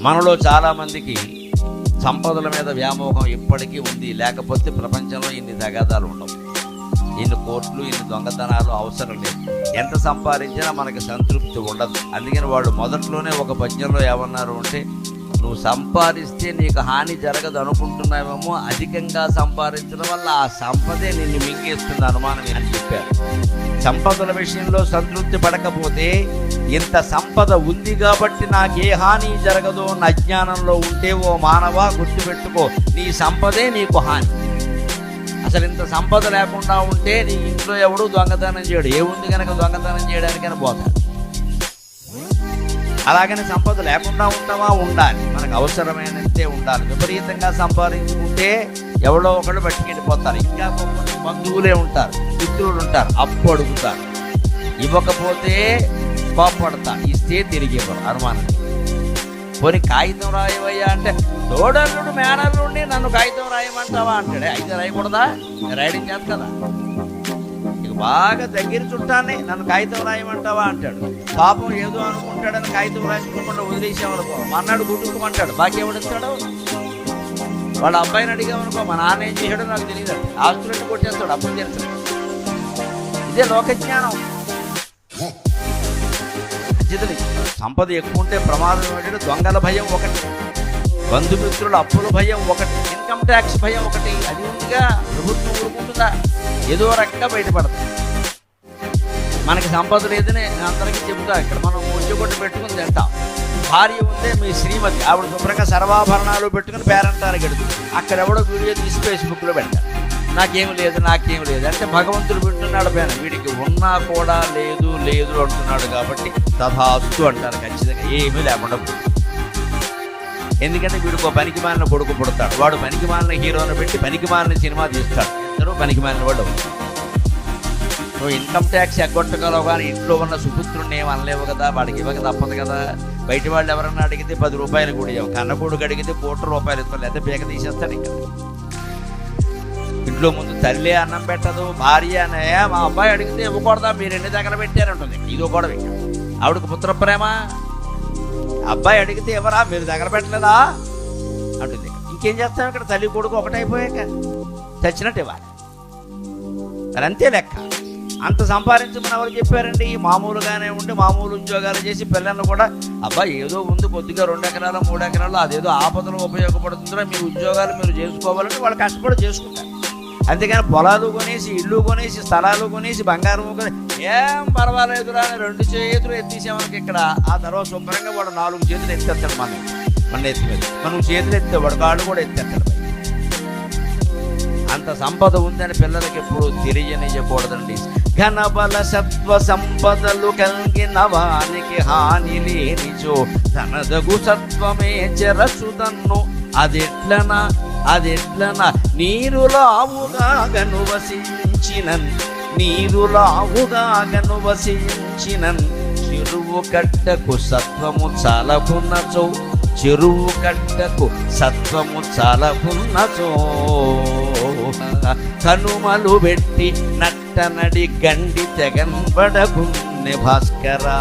మనలో చాలామందికి సంపదల మీద వ్యామోహం ఇప్పటికీ ఉంది. లేకపోతే ప్రపంచంలో ఇన్ని తగాదాలు ఉండవు. ఇన్ని కోట్లు ఇన్ని దొంగతనాలు అవసరం లేదు. ఎంత సంపాదించినా మనకి సంతృప్తి ఉండదు. అందుకని వాడు మొదట్లోనే ఒక పద్యంలో ఏమన్నారు అంటే నువ్వు సంపాదిస్తే నీకు హాని జరగదు అనుకుంటున్నావేమో అధికంగా సంపాదించడం వల్ల ఆ సంపదే నిన్ను మింగేస్తుంది అనుమానం అని చెప్పారు. సంపదల విషయంలో సంతృప్తి పడకపోతే ఇంత సంపద ఉంది కాబట్టి నాకే హాని జరగదు నా అజ్ఞానంలో ఉంటే ఓ మానవ గుర్తుపెట్టుకో నీ సంపదే నీకు హాని. అసలు ఇంత సంపద లేకుండా ఉంటే నీ ఇంట్లో ఎవడు దొంగతనం చేయడు. ఏముంది కనుక దొంగతనం చేయడానికైనా పోతాడు. అలాగని సంపద లేకుండా ఉంటామా ఉండాలి. మనకు అవసరమైనంతే ఉండాలి. విపరీతంగా సంపాదించుకుంటే ఎవడో ఒకడు పట్టుకెళ్ళిపోతారు ఇంకా కొంతమంది బంధువులే ఉంటారు మిత్రులు ఉంటారు అప్పు అడుగుతారు. ఇవ్వకపోతే కోపడతారు ఇస్తే తిరిగి ఇవ్వరు. అనుమానం. పోనీ కాగితం రాయవయ్యా అంటే తోడల్లుడు మేనల్లుండి నన్ను కాగితం రాయమంటావా? అంటాడే. అయితే రాయకూడదా? రాయడం చేస్తారా బాగా దగ్గర చుట్టాన్ని నన్ను కాగితం రాయమంటావా అంటాడు. పాపం ఏదో అనుకుంటాడని కాగితం రాయించుకోకుండా వదిలేసామనుకో మన్నాడు గుట్టుకోమంటాడు బాకీ ఎవడిస్తాడు వాళ్ళ అబ్బాయిని అడిగామనుకో మా నాన్న ఏం చేశాడో నాకు తెలియదు ఆస్తులన్నీ కొట్టేస్తాడు. అప్పుడు తెలుసు ఇదే లోకజ్ఞానం. అజితని సంపద ఎక్కువ ఉంటే ప్రమాదం ఏంటంటే దొంగల భయం ఒకటి. బంధుమిత్రుల అప్పుల భయం ఒకటి. ఇన్కమ్ ట్యాక్స్ భయం ఒకటి. అది ఉందిగా ప్రభుత్వం ఊరుకుంటుందా? ఏదో రకంగా బయటపడుతుంది మనకి సంపద లేదని అందరికీ చెబుతా ఇక్కడ మనం ఉద్యోగం పెట్టుకుని తింటాం. భార్య ఉందే మీ శ్రీమతి ఆవిడ శుభ్రంగా సర్వాభరణాలు పెట్టుకుని పేరంటారు గడుపు అక్కడెవడో వీడియో తీసి ఫేస్బుక్లో పెడతారు నాకేం లేదు నాకేం లేదు. అంటే భగవంతుడు వింటున్నాడు పైన. వీడికి ఉన్నా కూడా లేదు లేదు అంటున్నాడు కాబట్టి తథాస్తు అంటారు ఖచ్చితంగా. ఏమీ లేకుండా పోతుంది. ఎందుకంటే వీడికి ఒక పనికి మాలిన కొడుకు పుడతాడు. వాడు పనికి మాలిన హీరోని పెట్టి పనికి సినిమా తీస్తాడు. ఇద్దరు పనికి వాడు. నువ్వు ఇన్కమ్ ట్యాక్స్ ఎగ్గొట్టగలవు కానీ ఇంట్లో ఉన్న సుపుత్రుడిని ఏం అనలేవు కదా? వాడికి ఇవ్వక తప్పదు కదా? బయట వాళ్ళు ఎవరన్నా అడిగితే పది రూపాయలు కూడా ఇవ్వవు. అడిగితే కోటి రూపాయలు ఇస్తాను లేదా బేగ తీసేస్తాడు ఇంకా. ఇంట్లో ముందు తల్లి అన్నం పెట్టదు భార్య అనే మా అబ్బాయి అడిగితే ఇవ్వకూడదా? మీరు ఎన్ని దగ్గర పెట్టారంటుంది. ఇదో కూడా ఇంకా. ఆవిడకు పుత్ర ప్రేమ అబ్బాయి అడిగితే ఎవరా? మీరు దగ్గర పెట్టలేదా? అంటుంది. ఇంకేం చేస్తాం ఇక్కడ? తల్లి కొడుకు ఒకటైపోయాక చచ్చినట్టు ఇవ్వాలి మరి అంతే లెక్క. అంత సంపాదించమని ఎవరు చెప్పారండి మామూలుగానే ఉండి మామూలు ఉద్యోగాలు చేసి పిల్లల్ని కూడా అబ్బాయి ఏదో ఉంది కొద్దిగా రెండు ఎకరాలు మూడు ఎకరాలు అదేదో ఆపదలో ఉపయోగపడుతుందో మీ ఉద్యోగాలు మీరు చేసుకోవాలంటే వాళ్ళు కష్టపడి చేసుకుంటారు. అంతేగాని పొలాలు కొనేసి ఇల్లు కొనేసి స్థలాలు కొనేసి బంగారం కొని ఏం పర్వాలేదురా అని రెండు చేతులు ఎత్తేసామనికి ఇక్కడ. ఆ తర్వాత శుభ్రంగా వాడు నాలుగు చేతులు ఎత్తేస్తాడు మన మన ఎత్తి మీద. మనం చేతులు ఎత్తే వాడు కాళ్ళు కూడా ఎత్తేస్తాడు అంత సంపద ఉందని పిల్లలకి ఎప్పుడు తెలియనియకూడదండి. ఘనబల సత్వ సంపదలు కలిగిన వానికి హాని లేనిచో తనదగు సత్వమే అది అదెట్లనా అదెట్లన? నీరులావుగా గనువసించినన్ నీరులావుగా గనువసించినన్ చెరువు కట్టకు సత్వము చాలకున్నచో చెరువు కట్టకు సత్వము చాలకున్నచో కనుమలు పెట్టి నట్టనడి గండి తెగన్బడకున్నె భాస్కరా.